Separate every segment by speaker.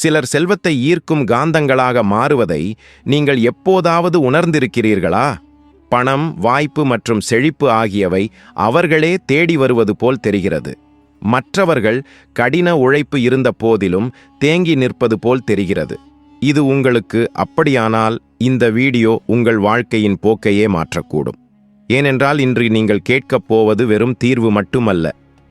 Speaker 1: சிலர் செல்வத்தை ஈர்க்கும் காந்தங்களாக மாறுவதை நீங்கள் எப்போதாவது உணர்ந்திருக்கிறீர்களா? பணம் வாய்ப்பு மற்றும் செழிப்பு ஆகியவை அவர்களே தேடி வருவது போல் தெரிகிறது. மற்றவர்கள் கடின உழைப்பு இருந்த போதிலும் தேங்கி நிற்பது போல் தெரிகிறது. இது உங்களுக்கு அப்படியானால் இந்த வீடியோ உங்கள் வாழ்க்கையின் போக்கையே மாற்றக்கூடும். ஏனென்றால் இன்று நீங்கள் கேட்கப் போவது வெறும் தீர்வு மட்டுமல்ல.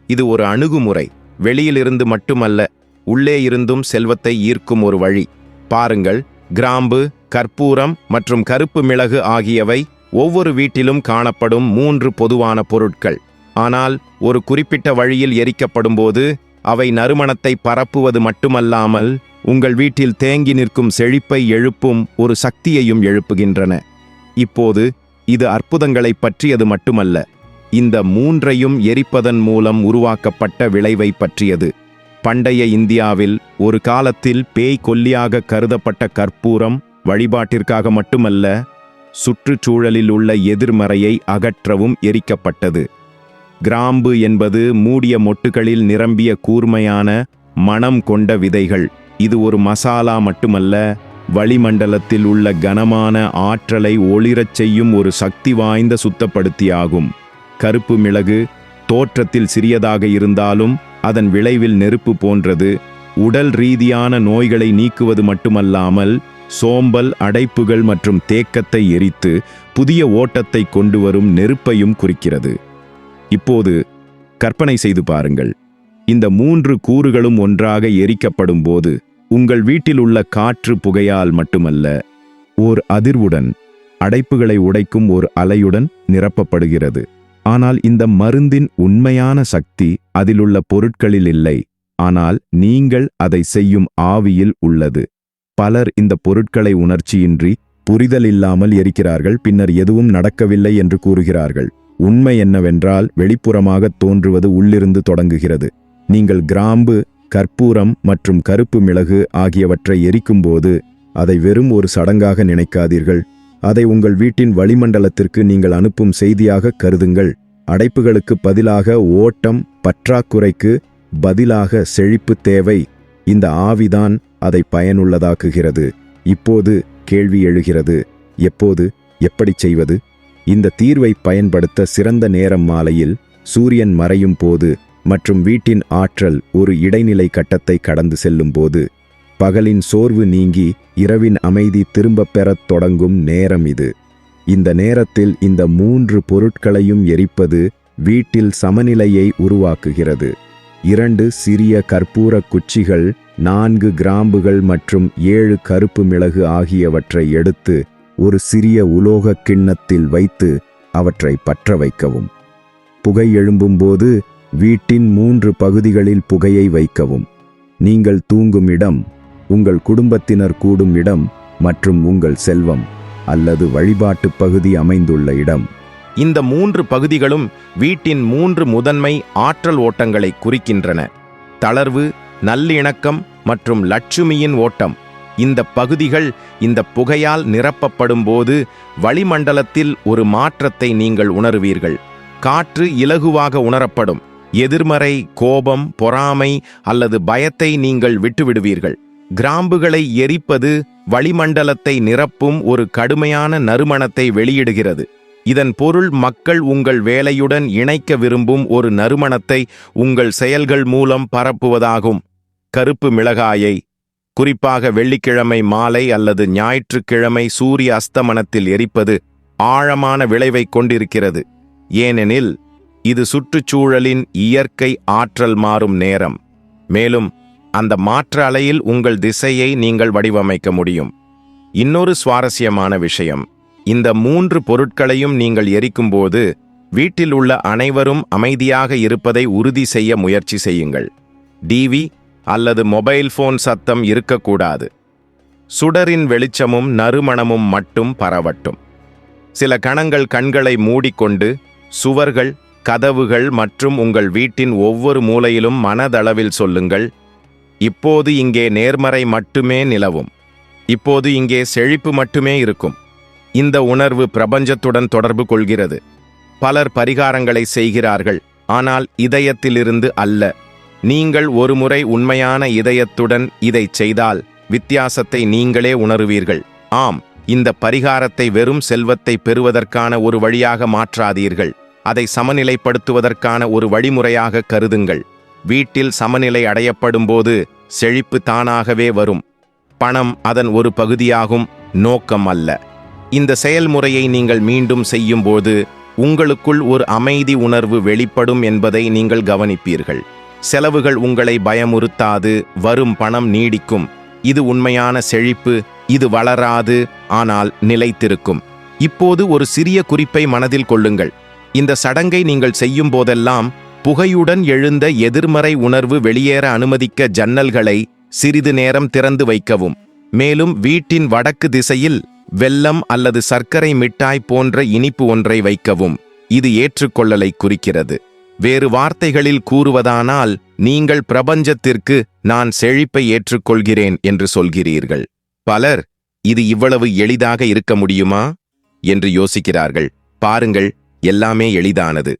Speaker 1: இது ஒரு அணுகுமுறை. வெளியிலிருந்து மட்டுமல்ல. உள்ளே இருந்தும் செல்வத்தை ஈர்க்கும் ஒரு வழி. பாருங்கள் கிராம்பு கற்பூரம் மற்றும் கருப்பு மிளகு ஆகியவை ஒவ்வொரு வீட்டிலும் காணப்படும் மூன்று பொதுவான பொருட்கள். ஆனால் ஒரு குறிப்பிட்ட வழியில் எரிக்கப்படும்போது அவை நறுமணத்தை பரப்புவது மட்டுமல்லாமல் உங்கள் வீட்டில் தேங்கி நிற்கும் செழிப்பை எழுப்பும் ஒரு சக்தியையும் எழுப்புகின்றன. இப்போது இது அற்புதங்களைப் பற்றியது மட்டுமல்ல. இந்த மூன்றையும் எரிப்பதன் மூலம் உருவாக்கப்பட்ட விளைவை பற்றியது. பண்டைய இந்தியாவில் ஒரு காலத்தில் பேய் கொல்லியாக கருதப்பட்ட கற்பூரம் வழிபாட்டிற்காக மட்டுமல்ல சுற்றுச்சூழலில் உள்ள எதிர்மறையை அகற்றவும் எரிக்கப்பட்டது. கிராம்பு என்பது மூடிய மொட்டுகளில் நிரம்பிய கூர்மையான மணம் கொண்ட விதைகள். இது ஒரு மசாலா மட்டுமல்ல வளிமண்டலத்தில் உள்ள கனமான ஆற்றலை ஒளிரச் செய்யும் ஒரு சக்தி வாய்ந்த சுத்தப்படுத்தியாகும். கருப்பு மிளகு தோற்றத்தில் சிறியதாக இருந்தாலும் அதன் விளைவில் நெருப்பு போன்றது. உடல் ரீதியான நோய்களை நீக்குவது மட்டுமல்லாமல் சோம்பல் அடைப்புகள் மற்றும் தேக்கத்தை எரித்து புதிய ஓட்டத்தை கொண்டு வரும் நெருப்பையும் குறிக்கிறது. இப்போது கற்பனை செய்து பாருங்கள். இந்த மூன்று கூறுகளும் ஒன்றாக எரிக்கப்படும் போது உங்கள் வீட்டில் உள்ள காற்று புகையால் மட்டுமல்ல ஓர் அதிர்வுடன் அடைப்புகளை உடைக்கும் ஒரு அலையுடன் நிரப்பப்படுகிறது. ஆனால் இந்த மருந்தின் உண்மையான சக்தி அதிலுள்ள பொருட்களில் இல்லை. ஆனால் நீங்கள் அதை செய்யும் ஆவியில் உள்ளது. பலர் இந்த பொருட்களை உணர்ச்சியின்றி புரிதல் இல்லாமல் எரிக்கிறார்கள் பின்னர் எதுவும் நடக்கவில்லை என்று கூறுகிறார்கள். உண்மை என்னவென்றால் வெளிப்புறமாக தோன்றுவது உள்ளிருந்து தொடங்குகிறது. நீங்கள் கிராம்பு கற்பூரம் மற்றும் கருப்பு மிளகு ஆகியவற்றை எரிக்கும்போது அதை வெறும் ஒரு சடங்காக நினைக்காதீர்கள். அதை உங்கள் வீட்டின் வளிமண்டலத்திற்கு நீங்கள் அனுப்பும் செய்தியாக கருதுங்கள். அடைப்புகளுக்கு பதிலாக ஓட்டம் பற்றாக்குறைக்கு பதிலாக செழிப்பு தேவை. இந்த ஆவிதான் அதை பயனுள்ளதாக்குகிறது. இப்போது கேள்வி எழுகிறது எப்போது எப்படிச் செய்வது? இந்த தீர்வை பயன்படுத்த சிறந்த நேரம் மாலையில் சூரியன் மறையும் போது மற்றும் வீட்டின் ஆற்றல் ஒரு இடைநிலை கட்டத்தை கடந்து செல்லும்போது பகலின் சோர்வு நீங்கி இரவின் அமைதி திரும்பப் பெறத் தொடங்கும் நேரம் இது. இந்த நேரத்தில் இந்த மூன்று பொருட்களையும் எரிப்பது வீட்டில் சமநிலையை உருவாக்குகிறது. இரண்டு சிறிய கற்பூர குச்சிகள் நான்கு கிராம்புகள் மற்றும் ஏழு கருப்பு மிளகு ஆகியவற்றை எடுத்து ஒரு சிறிய உலோக கிண்ணத்தில் வைத்து அவற்றை பற்ற வைக்கவும். புகை எழும்பும்போது வீட்டின் மூன்று பகுதிகளில் புகையை வைக்கவும். நீங்கள் தூங்கும் இடம் உங்கள் குடும்பத்தினர் கூடும் இடம் மற்றும் உங்கள் செல்வம். அல்லது வழிபாட்டு பகுதி அமைந்துள்ள இடம். இந்த மூன்று பகுதிகளும் வீட்டின் மூன்று முதன்மை ஆற்றல் ஓட்டங்களை குறிக்கின்றன. தளர்வு நல்லிணக்கம் மற்றும் லட்சுமியின் ஓட்டம். இந்த பகுதிகள் இந்த புகையால் நிரப்பப்படும் போது வளிமண்டலத்தில் ஒரு மாற்றத்தை நீங்கள் உணருவீர்கள். காற்று இலகுவாக உணரப்படும். எதிர்மறை கோபம் பொறாமை அல்லது பயத்தை நீங்கள் விட்டுவிடுவீர்கள். கிராம்புகளை எரிப்பது வளிமண்டலத்தை நிரப்பும் ஒரு கடுமையான நறுமணத்தை வெளியிடுகிறது. இதன் பொருள் மக்கள் உங்கள் வேலையுடன் இணைக்க விரும்பும் ஒரு நறுமணத்தை உங்கள் செயல்கள் மூலம் பரப்புவதாகும். கருப்பு மிளகாயை குறிப்பாக வெள்ளிக்கிழமை மாலை அல்லது ஞாயிற்றுக்கிழமை சூரிய அஸ்தமனத்தில் எரிப்பது ஆழமான விளைவை கொண்டிருக்கிறது. ஏனெனில் இது சுற்றுச்சூழலின் இயற்கை ஆற்றல் மாறும் நேரம். மேலும் அந்த மாற்ற அலையில் உங்கள் திசையை நீங்கள் வடிவமைக்க முடியும். இன்னொரு சுவாரஸ்யமான விஷயம். இந்த மூன்று பொருட்களையும் நீங்கள் எரிக்கும்போது வீட்டில் உள்ள அனைவரும் அமைதியாக இருப்பதை உறுதி செய்ய முயற்சி செய்யுங்கள். டிவி அல்லது மொபைல் போன் சத்தம் இருக்கக்கூடாது. சுடரின் வெளிச்சமும் நறுமணமும் மட்டும் பரவட்டும். சில கணங்கள் கண்களை மூடிக்கொண்டு சுவர்கள் கதவுகள் மற்றும் உங்கள் வீட்டின் ஒவ்வொரு மூலையிலும் மனதளவில் சொல்லுங்கள் இப்போது இங்கே நேர்மறை மட்டுமே நிலவும். இப்போது இங்கே செழிப்பு மட்டுமே இருக்கும். இந்த உணர்வு பிரபஞ்சத்துடன் தொடர்பு கொள்கிறது. பலர் பரிகாரங்களை செய்கிறார்கள் ஆனால் இதயத்திலிருந்து அல்ல. நீங்கள் ஒருமுறை உண்மையான இதயத்துடன் இதைச் செய்தால் வித்தியாசத்தை நீங்களே உணருவீர்கள். ஆம் இந்த பரிகாரத்தை வெறும் செல்வத்தை பெறுவதற்கான ஒரு வழியாக மாற்றாதீர்கள். அதை சமநிலைப்படுத்துவதற்கான ஒரு வழிமுறையாக கருதுங்கள். வீட்டில் சமநிலை அடையப்படும்போது செழிப்பு தானாகவே வரும். பணம் அதன் ஒரு பகுதியாகும் நோக்கம் அல்ல. இந்த செயல்முறையை நீங்கள் மீண்டும் செய்யும்போது உங்களுக்குள் ஒரு அமைதி உணர்வு வெளிப்படும் என்பதை நீங்கள் கவனிப்பீர்கள். செலவுகள் உங்களை பயமுறுத்தாது வரும் பணம் நீடிக்கும். இது உண்மையான செழிப்பு இது வளராது ஆனால் நிலைத்திருக்கும். இப்போது ஒரு சிறிய குறிப்பை மனதில் கொள்ளுங்கள். இந்த சடங்கை நீங்கள் செய்யும் போதெல்லாம் புகையுடன் எழுந்த எதிர்மறை உணர்வு வெளியேற அனுமதிக்க ஜன்னல்களை சிறிது நேரம் திறந்து வைக்கவும். மேலும் வீட்டின் வடக்கு திசையில் வெல்லம் அல்லது சர்க்கரை மிட்டாய் போன்ற இனிப்பு ஒன்றை வைக்கவும். இது ஏற்றுக்கொள்ளலை குறிக்கிறது. வேறு வார்த்தைகளில் கூறுவதானால் நீங்கள் பிரபஞ்சத்திற்கு நான் செழிப்பை ஏற்றுக்கொள்கிறேன் என்று சொல்கிறீர்கள். பலர் இது இவ்வளவு எளிதாக இருக்க முடியுமா? என்று யோசிக்கிறார்கள். பாருங்கள் எல்லாமே எளிதானது.